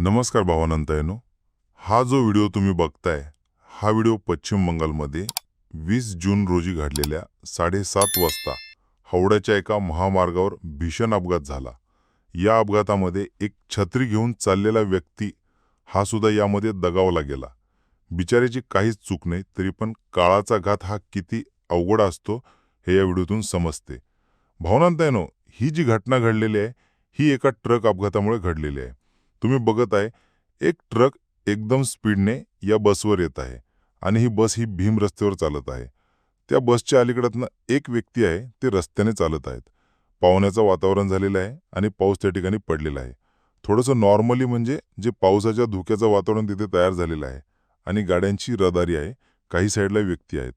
नमस्कार भावानंतयनो हा जो व्हिडिओ तुम्ही बघताय हा व्हिडिओ पश्चिम बंगालमध्ये वीस जून रोजी घडलेल्या साडेसात वाजता हावड्याच्या एका महामार्गावर भीषण अपघात झाला. या अपघातामध्ये एक छत्री घेऊन चाललेला व्यक्ती हा सुद्धा यामध्ये दगावला गेला. बिचाऱ्याची काहीच चूक नाही तरी पण काळाचा घात हा किती अवघड असतो हे या व्हिडिओतून समजते. भावनांतयनो ही जी घटना घडलेली आहे ही एका ट्रक अपघातामुळे घडलेली आहे. तुम्ही बघत आहे एक ट्रक एकदम स्पीडने या बसवर येत आहे आणि ही बस ही भीम रस्त्यावर चालत आहे. त्या बसच्या अलीकडतनं एक व्यक्ती आहे ते रस्त्याने चालत आहेत. पावण्याचं वातावरण झालेलं आहे आणि पाऊस त्या ठिकाणी पडलेला आहे. थोडंसं नॉर्मली म्हणजे जे पावसाच्या धुक्याचं वातावरण तिथे तयार झालेलं आहे आणि गाड्यांची रहदारी आहे काही साईडला व्यक्ती आहेत.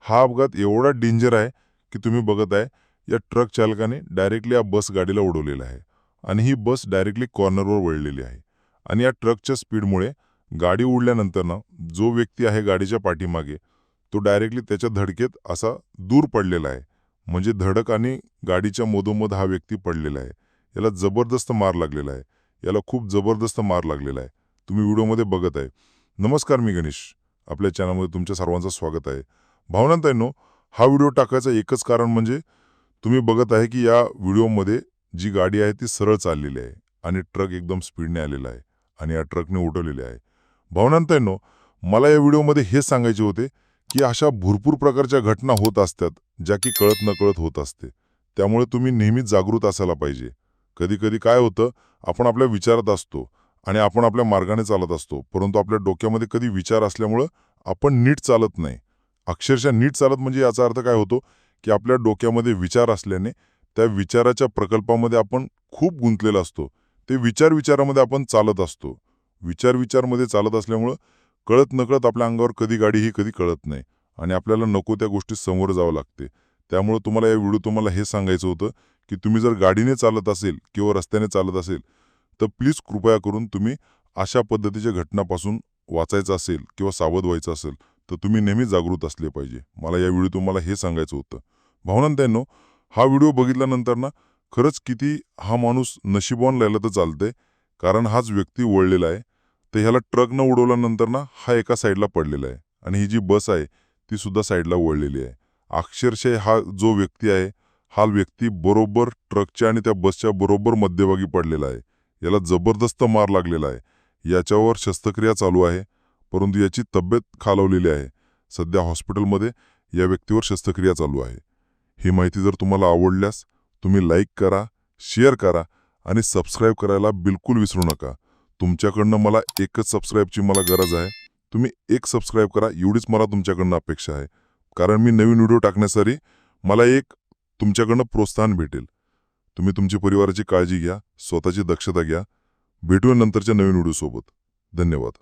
हा अपघात एवढा डेंजर आहे की तुम्ही बघत आहे या ट्रक चालकाने डायरेक्टली या बस गाडीला उडवलेला आहे. आणि ही बस डायरेक्टली कॉर्नरवर वळलेली आहे. आणि या ट्रकच्या स्पीडमुळे गाडी उडल्यानंतर ना जो व्यक्ती आहे गाडीच्या पाठीमागे तो डायरेक्टली त्याच्या धडकेत असा दूर पडलेला आहे. म्हणजे धडक आणि गाडीच्या मधोमध हा व्यक्ती पडलेला आहे. याला जबरदस्त मार लागलेला आहे. याला खूप जबरदस्त मार लागलेला आहे. तुम्ही व्हिडिओमध्ये बघत आहे. नमस्कार मी गणेश. आपल्या चॅनलमध्ये तुमच्या सर्वांचं स्वागत आहे. भावनांताईनो हा व्हिडिओ टाकायचं एकच कारण म्हणजे तुम्ही बघत आहे की या व्हिडिओमध्ये जी गाडी आहे ती सरळ चाललेली आहे आणि ट्रक एकदम स्पीडने आलेला आहे आणि या ट्रकने उठवलेले आहे. भावनांताईनो मला या व्हिडिओमध्ये हे सांगायचे होते की अशा भरपूर प्रकारच्या घटना होत असतात ज्या की कळत नकळत होत असते. त्यामुळे तुम्ही नेहमीच जागृत असायला पाहिजे. कधी कधी काय होतं आपण आपल्या विचारात असतो आणि आपण आपल्या मार्गाने चालत असतो परंतु आपल्या डोक्यामध्ये कधी विचार असल्यामुळं आपण नीट चालत नाही. अक्षरशः नीट चालत म्हणजे याचा अर्थ काय होतो की आपल्या डोक्यामध्ये विचार असल्याने त्या विचाराच्या प्रकल्पामध्ये आपण खूप गुंतलेला असतो. ते विचार विचारामध्ये आपण चालत असतो. विचार विचारमध्ये चालत असल्यामुळं कळत नकळत आपल्या अंगावर कधी गाडी ही कधी कळत नाही. आणि आपल्याला नको त्या गोष्टी समोर जावं लागते. त्यामुळं तुम्हाला या व्हिडिओ तुम्हाला हे सांगायचं होतं की तुम्ही जर गाडीने चालत असेल किंवा रस्त्याने चालत असेल तर प्लीज कृपया करून तुम्ही अशा पद्धतीच्या घटनापासून वाचायचं असेल किंवा सावध व्हायचं असेल तर तुम्ही नेहमी जागृत असले पाहिजे. मला या व्हिडिओ तुम्हाला हे सांगायचं होतं. भावनांतांनो हा व्हिडिओ बघितल्यानंतर ना खरंच किती हा माणूस नशिबवान राहिला तर चालतंय कारण हाच व्यक्ती वळलेला आहे. तर ह्याला ट्रकनं उडवल्यानंतर ना हा एका साईडला पडलेला आहे. आणि ही जी बस आहे ती सुद्धा साईडला वळलेली आहे. अक्षरशः हा जो व्यक्ती आहे हा व्यक्ती बरोबर ट्रकच्या आणि त्या बसच्या बरोबर मध्यभागी पडलेला आहे. याला जबरदस्त मार लागलेला आहे. याच्यावर शस्त्रक्रिया चालू आहे परंतु याची तब्येत खालावलेली आहे. सध्या हॉस्पिटलमध्ये या व्यक्तीवर शस्त्रक्रिया चालू आहे. ही माहिती जर तुम्हाला आवडल्यास तुम्ही लाईक करा शेअर करा आणि सबस्क्राईब करायला बिलकुल विसरू नका. तुमच्याकडनं मला एकच सबस्क्राईबची मला गरज आहे. तुम्ही एक सबस्क्राईब करा एवढीच मला तुमच्याकडनं अपेक्षा आहे. कारण मी नवीन व्हिडिओ टाकण्यासाठी मला एक तुमच्याकडनं प्रोत्साहन भेटेल. तुम्ही तुमची परिवाराची काळजी घ्या स्वतःची दक्षता घ्या. भेटूया नंतरच्या नवीन व्हिडिओसोबत धन्यवाद.